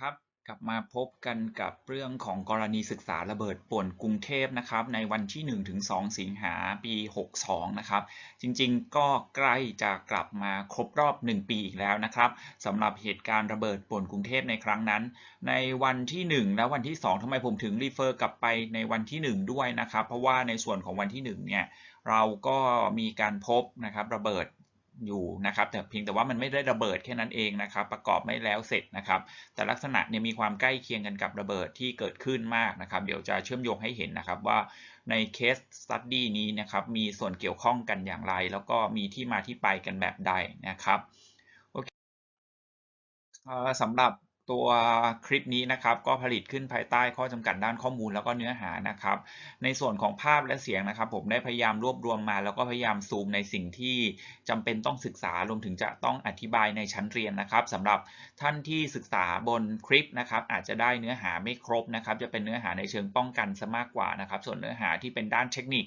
ครับกลับมาพบกันกับเรื่องของกรณีศึกษาระเบิดป่วนกรุงเทพนะครับ ในวันที่1ถึง2สิงหาปี 62 นะครับ จริงๆ ก็ใกล้จะกลับมาครบรอบ 1 ปีอีกแล้วนะครับสำหรับเหตุการณ์ระเบิดป่วนกรุงเทพในครั้งนั้น ในวันที่ 1 และวันที่ 2ทำไมผมถึงรีเฟอร์กลับไปในวันที่ 1 ด้วยนะครับ เพราะว่าในส่วนของวันที่ 1 เนี่ยเราก็มีการพบนะครับระเบิด อยู่นะครับ แต่เพียงแต่ว่ามันไม่ได้ระเบิดแค่นั้นเองนะครับ ประกอบไม่แล้วเสร็จนะครับ แต่ลักษณะเนี่ยมีความใกล้เคียงกันกับระเบิดที่เกิดขึ้นมากนะครับ เดี๋ยวจะเชื่อมโยงให้เห็นนะครับว่าในเคสสตัดดี้นี้นะครับ มีส่วนเกี่ยวข้องกันอย่างไร แล้วก็มีที่มาที่ไปกันแบบใดนะครับโอเคสำหรับ ตัวคลิปนี้นะครับก็ผลิตขึ้นภายใต้ข้อจำกัดด้านข้อมูลแล้วก็เนื้อหานะครับ ในส่วนของภาพและเสียงนะครับ ผมได้พยายามรวบรวมมา แล้วก็พยายามซูมในสิ่งที่จำเป็นต้องศึกษารวมถึงจะต้องอธิบายในชั้นเรียนนะครับสำหรับท่านที่ศึกษาบนคลิปนะครับอาจจะได้เนื้อหาไม่ครบนะครับ จะเป็นเนื้อหาในเชิงป้องกันซะมากกว่านะครับ ส่วนเนื้อหาที่เป็นด้านเทคนิค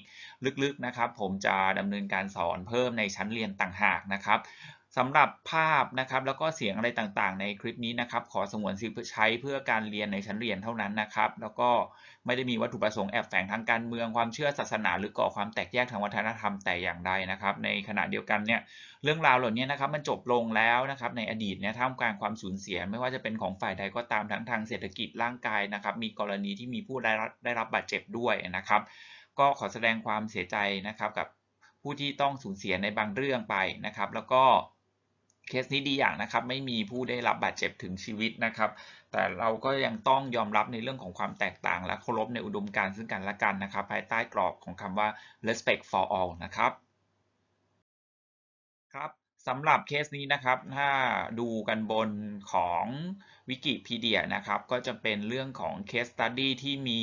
ลึกๆนะครับ ผมจะดำเนินการสอนเพิ่มในชั้นเรียนต่างหากนะครับ สำหรับภาพนะครับแล้วก็เสียงอะไรต่างๆ ในคลิปนี้นะครับ ขอสงวนสิทธิ์ใช้เพื่อการเรียนในชั้นเรียนเท่านั้นนะครับ แล้วก็ไม่ได้มีวัตถุประสงค์แอบแฝงทางการเมืองความเชื่อศาสนา หรือก่อความแตกแยกทางวัฒนธรรมแต่อย่างใดนะครับ ในขณะเดียวกันเนี่ยเรื่องราวเหล่านี้นะครับมันจบลงแล้วนะครับในอดีตเนี่ยท่ามกลางความสูญเสีย ไม่ว่าจะเป็นของฝ่ายใดก็ตามทั้งทางเศรษฐกิจร่างกายนะครับ มีกรณีที่มีผู้ได้รับได้รับบาดเจ็บด้วยนะครับ ก็ขอแสดงความเสียใจนะครับกับผู้ที่ต้องสูญเสียในบางเรื่องไปนะครับ แล้วก็ เคสนี้ดีอย่างนะครับ ไม่มีผู้ได้รับบาดเจ็บถึงชีวิตนะครับ แต่เราก็ยังต้องยอมรับในเรื่องของความแตกต่าง และเคารพในอุดมการณ์ซึ่งกันและกันนะครับ ภายใต้กรอบของคำว่า respect for all นะครับครับสำหรับเคสนี้นะครับ ถ้าดูกันบนของวิกิพีเดียนะครับ ก็จะเป็นเรื่องของ case study ที่มี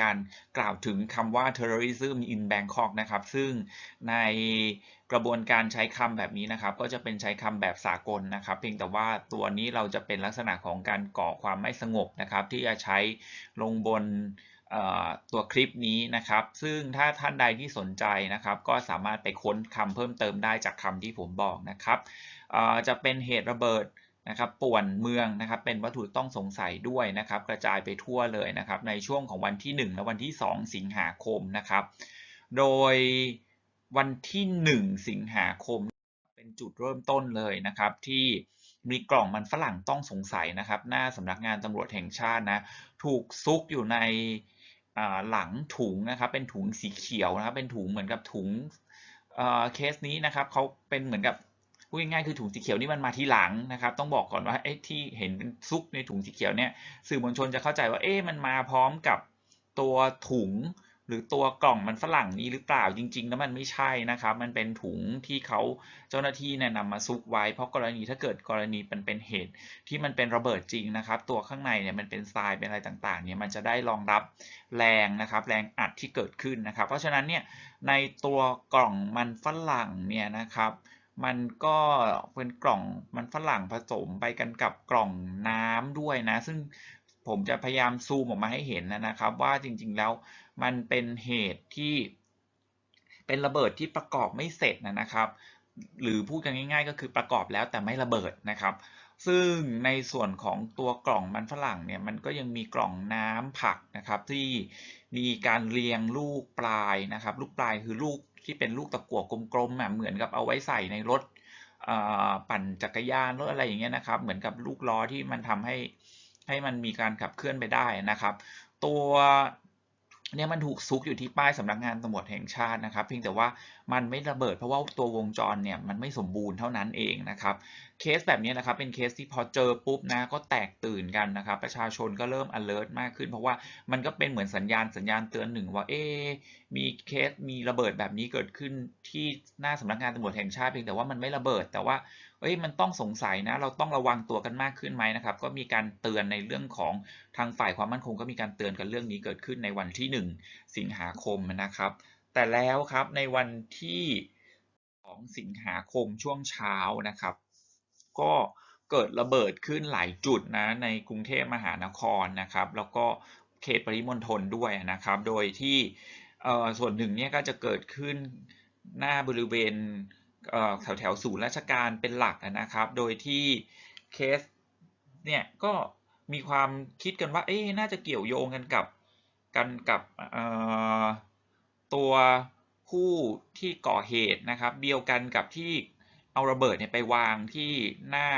การกล่าวถึงคำว่า terrorism in Bangkok นะครับซึ่งในกระบวนการใช้คำแบบนี้นะครับ ก็จะเป็นใช้คำแบบสากลนะครับ เพียงแต่ว่าตัวนี้เราจะเป็นลักษณะของการก่อความไม่สงบนะครับ ที่จะใช้ลงบนตัวคลิปนี้นะครับ ซึ่งถ้าท่านใดที่สนใจนะครับ ก็สามารถไปค้นคำเพิ่มเติมได้จากคำที่ผมบอกนะครับจะเป็นเหตุระเบิด นะครับป่วนเมืองนะครับเป็นวัตถุต้องสงสัยด้วยนะครับกระจายไปทั่วเลยนะครับในช่วงของวันที่ 1 และวันที่ 2 สิงหาคมนะครับ โดยวันที่ 1 สิงหาคมเป็นจุดเริ่มต้นเลยนะครับที่มีกล่องมันฝรั่งต้องสงสัยนะครับ หน้าสำนักงานตำรวจแห่งชาตินะถูกซุกอยู่ในหลังถุงนะครับเป็นถุงสีเขียวนะครับเป็นถุงเหมือนกับถุงเคสนี้นะครับเขาเป็นเหมือนกับ พูดง่ายๆคือถุงสีเขียวนี่มันมาทีหลังนะครับต้องบอกก่อนว่าไอ้ที่เห็นซุกในถุงสีเขียวเนี่ยสื่อมวลชนจะเข้าใจว่าเอ๊ะมันมาพร้อมกับตัวถุงหรือตัวกล่องมันฝรั่งนี้หรือเปล่าจริง ๆ แล้วมันไม่ใช่นะครับ มันเป็นถุงที่เขาเจ้าหน้าที่เนี่ยนำมาซุกไว้ เพราะกรณีถ้าเกิดกรณีเป็นเป็นเหตุที่มันเป็นระเบิดจริงนะครับ ตัวข้างในเนี่ยมันเป็นทรายเป็นอะไรต่างๆเนี่ยมันจะได้รองรับแรงนะครับแรงอัดที่เกิดขึ้นนะครับ เพราะฉะนั้นเนี่ยในตัวกล่องมันฝรั่งเนี่ยนะครับ มันก็เป็นกล่องมันฝรั่งผสมไปกันกับกล่องน้ำด้วยนะ ซึ่งผมจะพยายามซูมออกมาให้เห็นนะครับว่าจริงๆแล้วมันเป็นเหตุที่เป็นระเบิดที่ประกอบไม่เสร็จนะครับ หรือพูดกันง่าย ๆ ก็คือประกอบแล้วแต่ไม่ระเบิดนะครับ ซึ่งในส่วนของตัวกล่องมันฝรั่งเนี่ยมันก็ยังมีกล่องน้ำผักนะครับที่มีการเรียงลูกปลายนะครับ ลูกปลายคือลูก ที่เป็นลูกตะกั่วกลมๆเหมือนกับเอาไว้ใส่ในรถปั่นจักรยานรถอะไรอย่างเงี้ยนะครับ เหมือนกับลูกล้อที่มันทำให้ให้มันมีการขับเคลื่อนไปได้นะครับ ตัวเนี่ยมันถูกซุกอยู่ที่ป้ายสำนักงานตำรวจแห่งชาตินะครับ เพียงแต่ว่า มันไม่ระเบิดเพราะว่าตัววงจรเนี่ยมันไม่สมบูรณ์เท่านั้นเองนะครับเคสแบบนี้นะครับเป็นเคสที่พอเจอปุ๊บนะก็แตกตื่นกันนะครับประชาชนก็เริ่ม alert มากขึ้น เพราะว่ามันก็เป็นเหมือนสัญญาณสัญญาณเตือนหนึ่งว่าเอ๊มีเคสมีระเบิดแบบนี้เกิดขึ้นที่หน้าสำนักงานตำรวจแห่งชาติเพียงแต่ว่ามันไม่ระเบิด แต่ว่าเอ้ยมันต้องสงสัยนะ เราต้องระวังตัวกันมากขึ้นไหมนะครับ ก็มีการเตือนในเรื่องของทางฝ่ายความมั่นคง ก็มีการเตือนกันเรื่องนี้เกิดขึ้นในวันที่ 1 สิงหาคมนะครับ แต่แล้วครับในวันที่2สิงหาคมช่วงเช้านะครับ ก็เกิดระเบิดขึ้นหลายจุดนะในกรุงเทพมหานครนะครับ แล้วก็เขตปริมณฑลด้วยนะครับ โดยที่ส่วนหนึ่งเนี่ยก็จะเกิดขึ้นหน้าบริเวณแถวแถวศูนย์ราชการเป็นหลักนะครับ โดยที่เคสเนี่ยก็มีความคิดกันว่า เอ๊น่าจะเกี่ยวโยงกันกับกันกับ ตัวผู้ที่ก่อเหตุนะครับเดียวกันกับที่เอาระเบิดเนี่ยไปวางที่หน้า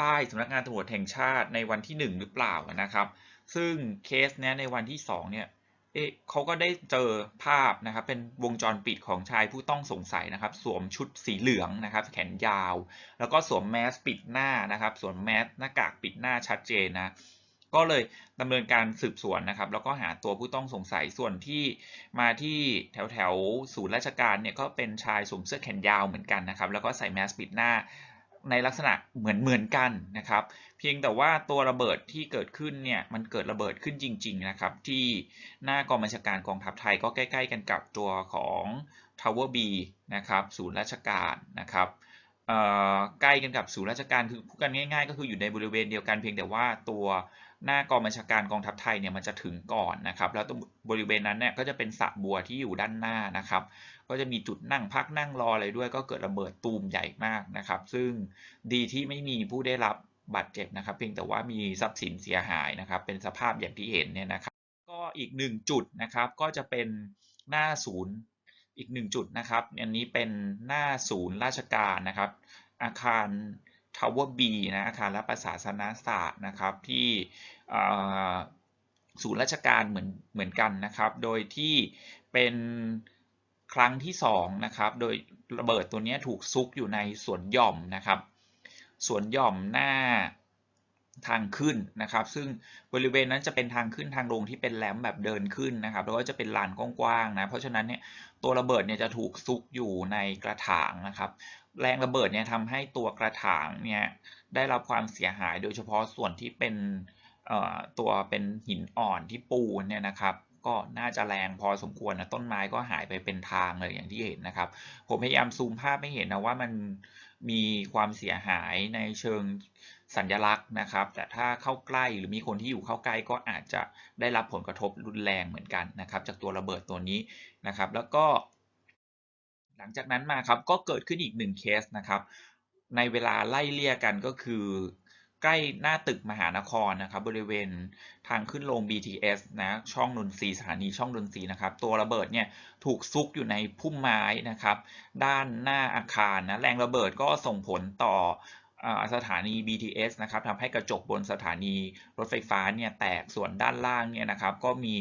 ป้ายสำนักงานตำรวจแห่งชาติในวันที่ 1 หรือเปล่านะครับ ซึ่งเคสเนี้ยในวันที่ 2 เนี่ยเอ๊ะเขาก็ได้เจอภาพนะครับเป็นวงจรปิดของชายผู้ต้องสงสัยนะครับ สวมชุดสีเหลืองนะครับ แขนยาว แล้วก็สวมแมสปิดหน้านะครับสวมแมสหน้ากากปิดหน้าชัดเจนนะ ก็เลยดำเนินการสืบสวนนะครับ แล้วก็หาตัวผู้ต้องสงสัยส่วนที่มาที่แถวแถวศูนย์ราชการเนี่ยก็เป็นชายสวมเสื้อแขนยาวเหมือนกันนะครับ แล้วก็ใส่แมสปิดหน้าในลักษณะเหมือนเหมือนกันนะครับ เพียงแต่ว่าตัวระเบิดที่เกิดขึ้นเนี่ยมันเกิดระเบิดขึ้นจริง ๆ นะครับ ที่หน้ากองบัญชาการกองทัพไทยก็ใกล้ๆ กันกับตัวของ Tower B นะครับศูนย์ราชการนะครับใกล้กันกับศูนย์ราชการคือพูดกันง่าย ๆ ก็คืออยู่ในบริเวณเดียวกันเพียงแต่ว่าตัว หน้ากองบัญชาการกองทัพไทยเนี่ยมันจะถึงก่อนนะครับ แล้วตรงบริเวณนั้นเนี่ยก็จะเป็นสระบัวที่อยู่ด้านหน้านะครับ ก็จะมีจุดนั่งพักนั่งรออะไรด้วย ก็เกิดระเบิดตูมใหญ่มากนะครับ ซึ่งดีที่ไม่มีผู้ได้รับบาดเจ็บนะครับ เพียงแต่ว่ามีทรัพย์สินเสียหายนะครับ เป็นสภาพอย่างที่เห็นเนี่ยนะครับ ก็อีกหนึ่งจุดนะครับ ก็จะเป็นหน้าศูนย์อีกหนึ่งจุดนะครับ อันนี้เป็นหน้าศูนย์ราชการนะครับ อาคาร Tower B นะอาคารรับประศาสนศาสตร์นะครับที่ศูนย์ราชการเหมือนเหมือนกันนะครับ โดยที่เป็นครั้งที่2นะครับ โดยระเบิดตัวนี้ถูกซุกอยู่ในสวนหย่อมนะครับ สวนหย่อมหน้าทางขึ้นนะครับ ซึ่งบริเวณนั้นจะเป็นทางขึ้นทางลงที่เป็นแหลมแบบเดินขึ้นนะครับ แล้วก็จะเป็นลานกว้างๆนะ เพราะฉะนั้นเนี่ยตัวระเบิดเนี่ยจะถูกซุกอยู่ในกระถางนะครับ แรงระเบิดเนี่ยทำให้ตัวกระถางเนี่ยได้รับความเสียหายโดยเฉพาะส่วนที่เป็นตัวเป็นหินอ่อนที่ปูนเนี่ยนะครับ ก็น่าจะแรงพอสมควรนะต้นไม้ก็หายไปเป็นทางเลยอย่างที่เห็นนะครับ ผมพยายามซูมภาพให้เห็นนะว่ามันมีความเสียหายในเชิงสัญลักษณ์นะครับ แต่ถ้าเข้าใกล้หรือมีคนที่อยู่เข้าใกล้ก็อาจจะได้รับผลกระทบรุนแรงเหมือนกันนะครับ จากตัวระเบิดตัวนี้นะครับ แล้วก็ หลังจากนั้นมาครับก็เกิดขึ้นอีกหนึ่งเคสนะครับ ในเวลาไล่เลี่ยกันก็คือ ใกล้หน้าตึกมหานครนะครับ บริเวณทางขึ้นลง BTS นะช่องนนทรีสถานีช่องนนทรีนะครับ ตัวระเบิดเนี่ยถูกซุกอยู่ในพุ่มไม้นะครับ ด้านหน้าอาคารนะแรงระเบิดก็ส่งผลต่อสถานี BTS นะครับทำให้กระจกบนสถานีรถไฟฟ้าเนี่ยแตกส่วนด้านล่างเนี่ยนะครับ ก็มี